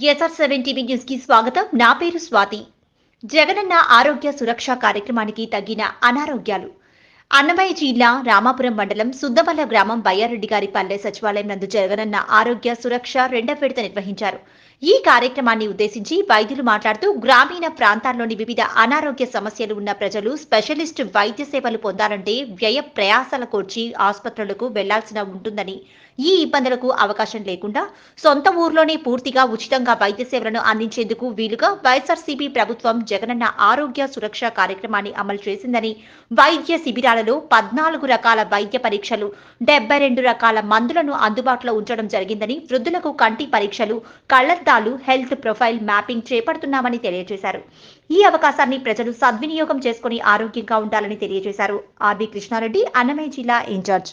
SR seven TV న్యూస్కి స్వాగతం. నా పేరు స్వాతి. జగనన్న ఆరోగ్య సురక్ష కార్యక్రమానికి తగిన అనారోగ్యాలు. అన్నమయ్య జిల్లా రామాపురం మండలం సుద్దమల్ల గ్రామం బయ్యారెడ్డి గారి పల్లె సచివాలయం నందు జగనన్న ఆరోగ్య సురక్ష రెండవ విడత నిర్వహించారు. ఈ కార్యక్రమాన్ని ఉద్దేశించి వైద్యులు మాట్లాడుతూ గ్రామీణ ప్రాంతాల్లోని వివిధ అనారోగ్య సమస్యలు ఉన్న ప్రజలు స్పెషలిస్ట్ వైద్య సేవలు పొందాలంటే వ్యయ ప్రయాసాల కోర్చి ఆసుపత్రులకు వెళ్ళాల్సిన ఉంటుందని ఈ ఇబ్బందులకు అవకాశం లేకుండా సొంత ఊర్లోనే పూర్తిగా ఉచితంగా వైద్య సేవలను అందించేందుకు వీలుగా వైఎస్ఆర్సీపీ ప్రభుత్వం జగనన్న ఆరోగ్య సురక్ష కార్యక్రమాన్ని అమలు చేసిందని వైద్య శిబిరాలలో పద్నాలుగు రకాల వైద్య పరీక్షలు డెబ్బై రెండు రకాల మందులను అందుబాటులో ఉంచడం జరిగిందని వృద్ధులకు కంటి పరీక్షలు కళ్ళద్దాలు హెల్త్ ప్రొఫైల్ మ్యాపింగ్ చేపడుతున్నామని తెలియజేశారు. ఈ అవకాశాన్ని ప్రజలు సద్వినియోగం చేసుకుని ఆరోగ్యంగా ఉండాలని తెలియజేశారు. ఆర్బి కృష్ణారెడ్డి అన్నమయ్య జిల్లా ఇన్ఛార్జ్.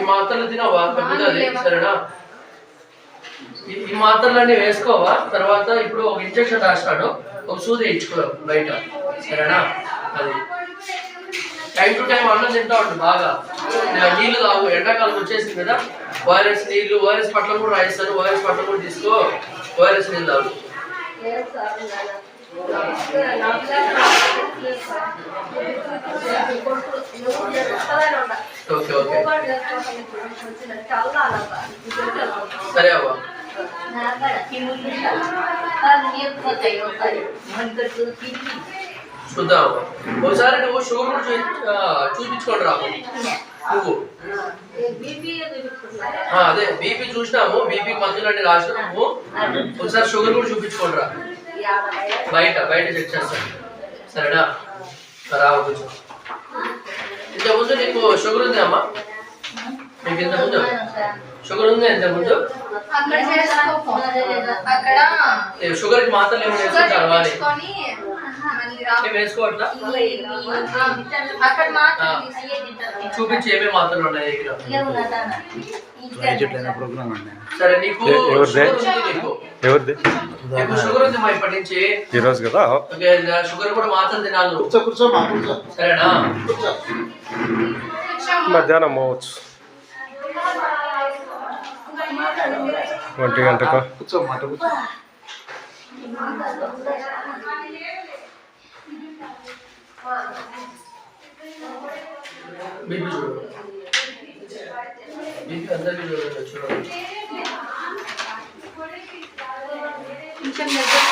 ఈ మాత్రలు తినవా? తగ్గుతుంది సరేనా? ఈ- మాత్రలన్నీ వేసుకోవా? తర్వాత ఇప్పుడు ఒక ఇంజక్షన్ రాస్తాడు ఒక సూది ఇచ్చుకో బయట. సరేనా? అది. టైం టు టైం అన్నం తింటా ఉండు బాగా. నే- నీళ్ళు తాగు. ఎండాకాలం వచ్చేసింది కదా. వైరస్ నీళ్ళు వైరస్ పట్ల కూడా రాయిస్తాను వైరస్ పట్ల కూడా తీసుకో. వైరస్ నీళ్ళు తాగు. Okay okay. సరే అవ్వ. చూద్దాం ఒకసారి నువ్వు షుగర్ కూడా చూపించుకోండి రా నువ్వు. అదే బీపీ చూసినాము బీపీ మందులు అంటే రాసినాము. ఒకసారి షుగర్ కూడా చూపించుకోండి రా. బయట బయట చెక్ చేస్తాను. సరేనా రావు కొంచెం ఇంతకుముందు నీకు షుగర్ ఉంది అమ్మా? నీకు ఇంతకుముందు షుగర్ ఉంది ఇంతకుముందు అక్కడ చేసుకో. అక్కడ ఏ, షుగర్కి మాత్రలు ఏమి వేసుకుంటారు వేసుకోవట్లా? చూపించి ఏమేమి మాత్రలు ఉన్నాయి దగ్గర చెట్లైన ప్రోగ్రామ్ అండి. సరే నీకు ఏ- ఎవరిది? షుగర్ ఉంది నీకు. ఎవరిది? నీకు షుగర్ ఉంది మా ఇప్పటి నుంచి? ఈ రోజు కదా? ఓకే షుగర్ కూడా మాత్రం తినాలి సరేనా? మధ్యాహ్నం పోవచ్చు ఒంటి గంటకు? కూర్చో మాట కూర్చో. బీపీ చూడు బీపీ అందరికీ చూడండి చూడండి కొంచెం దగ్గర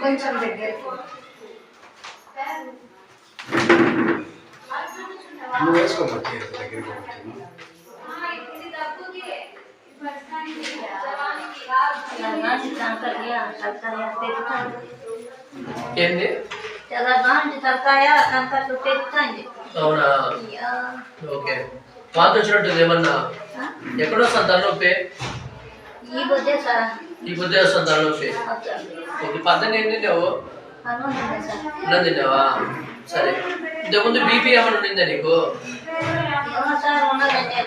కొంచెం దగ్గర నువ్వు వేసుకో మరి దగ్గరికి పోవచ్చు ఏంది? తలకాయ కంకర్లు తెచ్చుకోండి అవునా? ఓకే. వాంతి వచ్చినట్టుంది ఏమన్నా? ఎక్కడో వస్తాను తలనొప్పి? ఈ బొద్దే సార్. ఈ బుద్ధి వస్తాను తలనొప్పి? ఓకే. పద్దెని ఏం తిన్నావు? అన్నం తిన్నావా? సరే. ఇంతకుముందు బీపీ ఏమైనా ఉండిందా నీకు?